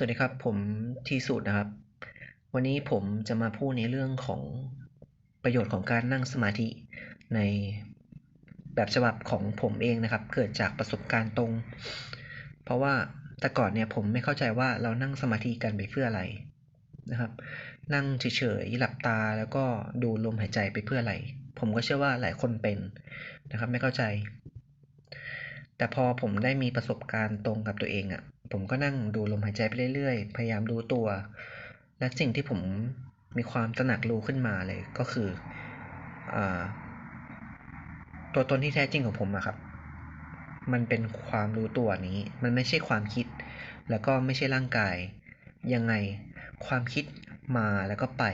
สวัสดีครับ ผมทีสุดนะครับ วันนี้ผมจะมาพูดในเรื่องของประโยชน์ของการนั่งสมาธิในแบบฉบับของผมเองนะครับ เกิดจากประสบการณ์ตรง เพราะว่าแต่ก่อนเนี่ยผมไม่เข้าใจว่าเรานั่งสมาธิกันไปเพื่ออะไรนะครับ นั่งเฉยๆหลับตาแล้วก็ดูลมหายใจไปเพื่ออะไร ผมก็เชื่อว่าหลายคนเป็นนะครับ ไม่เข้าใจ แต่พอผมได้มีประสบการณ์ตรงกับตัวเองอะ่ะ ผมก็นั่งดูลมหายใจไปเรื่อยๆ พยายามดูตัว และสิ่งที่ผมมีความตระหนักรู้ขึ้นมาเลยก็คืออตัวตนที่แท้จริงของผมอะครับ มันเป็นความรู้ตัวนี้ มันไม่ใช่ความคิด แล้วก็ไม่ใช่ร่างกาย ยังไงความคิดมาแล้วก็ไป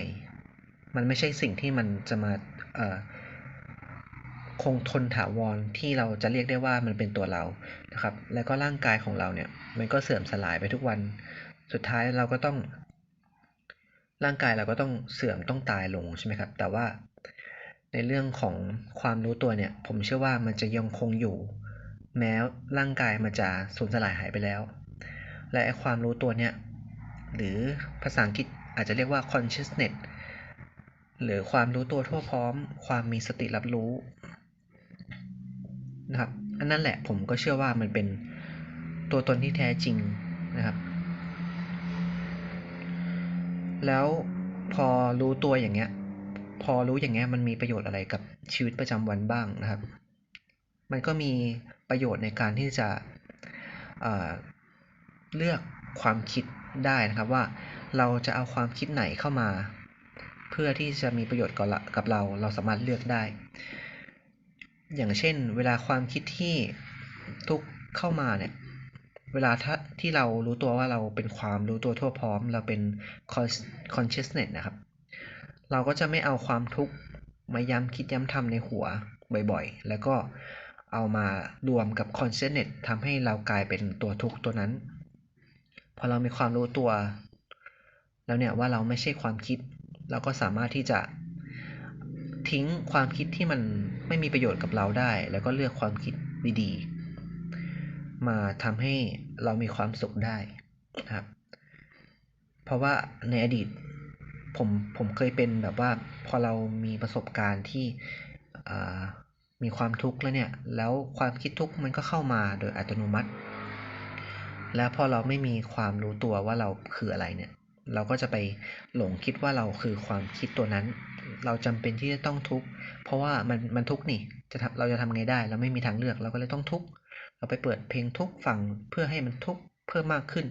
มันไม่ใช่สิ่งที่มันจะมา คงทนถาวรที่เราจะเรียกได้ว่ามันเป็นตัวเรานะครับ แล้วก็ร่างกายของเราเนี่ย มันก็เสื่อมสลายไปทุกวัน สุดท้ายเราก็ต้อง ร่างกายเราก็ต้องเสื่อมต้องตายลงใช่ไหมครับ แต่ว่าในเรื่องของความรู้ตัวเนี่ย ผมเชื่อว่ามันจะยังคงอยู่ แม้ร่างกายมันจะสูญสลายหายไปแล้ว และความรู้ตัวเนี่ย หรือภาษาอังกฤษอาจจะเรียกว่า consciousness หรือความรู้ตัวทั่วพร้อม ความมีสติรับรู้ นะครับอันนั้นแหละผมก็เชื่อว่ามันเป็นตัวตนที่แท้จริงนะครับ แล้วพอรู้ตัวอย่างเงี้ย พอรู้อย่างเงี้ยมันมีประโยชน์อะไรกับชีวิตประจำวันบ้างนะครับ มันก็มีประโยชน์ในการที่จะเลือกความคิดได้นะครับว่าเราจะเอาความคิดไหนเข้ามา เพื่อที่จะมีประโยชน์กับเราเราสามารถเลือกได้ อย่างเช่น เวลาความคิดที่ทุกเข้ามาเนี่ย เวลาที่เรารู้ตัวว่าเราเป็นความรู้ตัวทั่วพร้อม เราเป็น consciousness นะครับ เราก็จะไม่เอาความทุกข์มาย้ำคิดย้ำทำในหัวบ่อยๆ แล้วก็เอามารวมกับ consciousness ทำให้เรากลายเป็นตัวทุกข์ตัวนั้น พอเรามีความรู้ตัว แล้วเนี่ยว่าเราไม่ใช่ความคิด เราก็สามารถที่จะ ทิ้งความคิดที่มันไม่มีประโยชน์กับเราได้ แล้วก็เลือกความคิดดีๆ มาทำให้เรามีความสุขได้นะครับ เพราะว่าในอดีตผมผมเคยเป็นแบบว่าพอเรามีประสบการณ์ที่มีความทุกข์แล้วเนี่ย แล้วความคิดทุกข์มันก็เข้ามาโดยอัตโนมัติ แล้วพอเราไม่มีความรู้ตัวว่าเราคืออะไรเนี่ย เราก็จะไปหลงคิดว่าเราคือความคิดตัวนั้น เราจำเป็นที่จะต้องทุกข์เพราะว่ามันมันทุกข์นี่จะทำเราจะทำไงได้ เราไม่มีทางเลือกเราก็เลยต้องทุกข์เราไปเปิดเพลงทุกข์ฟังเพื่อให้มันทุกข์เพิ่มมากขึ้น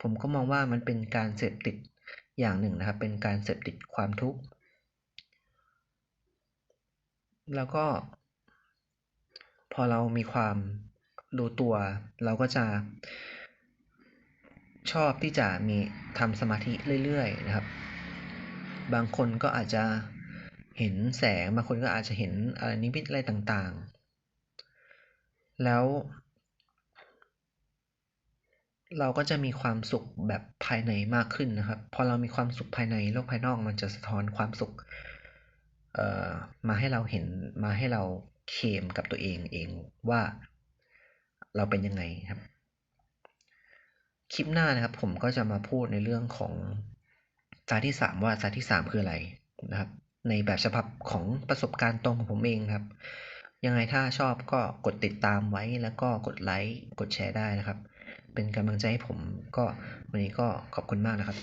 ผมก็มองว่ามันเป็นการเสพติดอย่างหนึ่งนะครับ เป็นการเสพติดความทุกข์แล้วก็ พอเรามีความรู้ตัว เราก็จะ ชอบที่จะมีทำสมาธิเรื่อยๆนะครับ บางคนก็อาจจะเห็นแสง บางคนก็อาจจะเห็นอะไรนิมิตอะไรต่างๆ แล้ว เราก็จะมีความสุขแบบภายในมากขึ้นนะครับ พอเรามีความสุขภายในโลกภายนอกมันจะสะท้อนความสุขมาให้เราเห็นมาให้เราเคมกับตัวเองเองว่าเราเป็นยังไงครับ คลิปหน้านะครับ ผมก็จะมาพูดในเรื่องของสายที่ 3 ว่าสายที่ 3 คืออะไรนะครับ ในแบบฉบับของประสบการณ์ตรงของผมเองครับ ยังไงถ้าชอบก็กดติดตามไว้แล้วก็กดไลค์กดแชร์ได้นะครับ เป็นกำลังใจให้ผมก็วันนี้ก็ขอบคุณมากนะครับ